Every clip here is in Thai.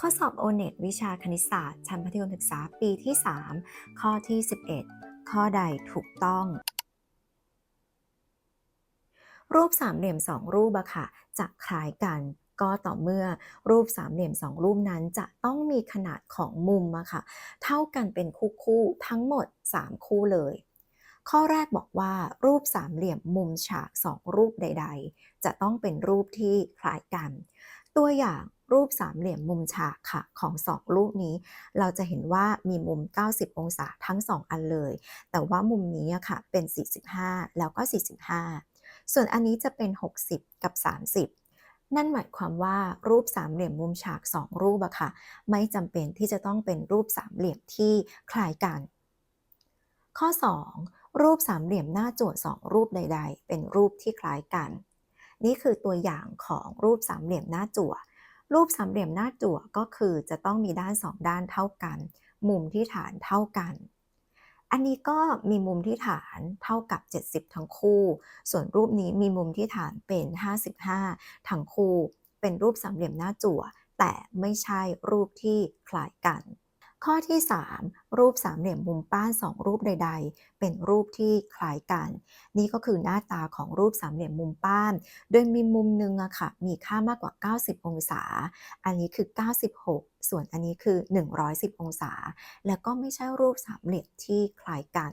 ข้อสอบ o n e t วิชาคณิตศาสตร์ ชั้นมัธยมศึกษาปีที่ 3 ข้อที่ 11 ข้อใดถูกต้อง รูปสามเหลี่ยมสองรูปอะค่ะ จะคล้ายกันก็ต่อเมื่อรูปสามเหลี่ยมสองรูปนั้นจะต้องมีขนาดของมุมอะค่ะ เท่ากันเป็นคู่คู่ทั้งหมด 3 คู่เลย ข้อแรกบอกว่า รูปสามเหลี่ยมมุมฉากสองรูปใด ๆ จะต้องเป็นรูปที่คล้ายกัน ตัวอย่าง รูปสามเหลี่ยมมุมฉากค่ะของสองรูปนี้ เราจะเห็นว่ามีมุม 90 องศาทั้ง 2 อันเลย แต่ว่ามุมนี้ค่ะเป็น 45 แล้วก็ 45 ส่วนอันนี้จะเป็น 60 กับ 30นั่นหมายความว่ารูปสามเหลี่ยมมุมฉาก 2 รูปอะค่ะ ไม่จำเป็นที่จะต้องเป็นรูปสามเหลี่ยมที่คล้ายกัน ข้อ 2 รูปสามเหลี่ยมหน้าจั่วสองรูปใด ๆ เป็นรูปที่คล้ายกัน นี่คือตัวอย่างของรูปสามเหลี่ยมหน้าจั่ว รูปสามเหลี่ยมหน้าจั่วก็คือจะต้องมีด้านสองด้านเท่ากัน มุมที่ฐานเท่ากัน อันนี้ก็มีมุมที่ฐานเท่ากับ 70 ทั้งคู่ ส่วนรูปนี้มีมุมที่ฐานเป็น 55 ทั้งคู่ เป็นรูปสามเหลี่ยมหน้าจั่ว แต่ไม่ใช่รูปที่คล้ายกัน ข้อที่ 3 รูปสามเหลี่ยมมุมป้าน2รูปใด ๆ เป็นรูปที่คล้ายกัน นี่ก็คือหน้าตาของรูปสามเหลี่ยมมุมป้าน โดยมีมุมหนึ่งอะค่ะ มีค่ามากกว่า 90 องศา อันนี้คือ 96 ส่วนอันนี้คือ 110 องศา แล้วก็ไม่ใช่รูปสามเหลี่ยมที่คล้ายกัน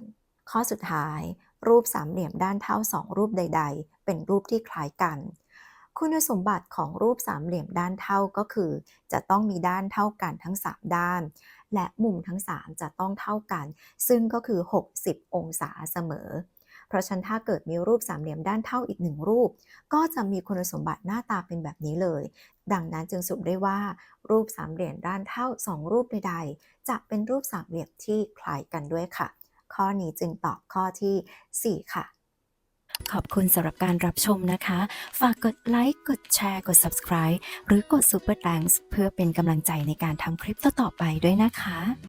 ข้อสุดท้าย รูปสามเหลี่ยมด้านเท่า 2 รูปใด ๆ เป็นรูปที่คล้ายกันคุณสมบัติของรูปสามเหลี่ยมด้านเท่าก็คือ จะต้องมีด้านเท่ากันทั้ง 3 ด้าน และมุมทั้ง 3 จะต้องเท่ากัน ซึ่งก็คือ 60 องศาเสมอ เพราะฉะนั้นถ้าเกิดมีรูปสามเหลี่ยมด้านเท่าอีกหนึ่งรูป ก็จะมีคุณสมบัติหน้าตาเป็นแบบนี้เลย ดังนั้นจึงสรุปได้ว่า รูปสามเหลี่ยมด้านเท่า 2 รูปใดๆจะเป็นรูปสามเหลี่ยมที่คล้ายกันด้วยค่ะ ข้อนี้จึงตอบข้อทีสี่4 ค่ะ ขอบคุณสำหรับการรับชมนะคะ ฝากกดไลค์ กดแชร์ กด Subscribe หรือกด Super Thanks เพื่อเป็นกำลังใจในการทำคลิปต่อๆไปด้วยนะคะ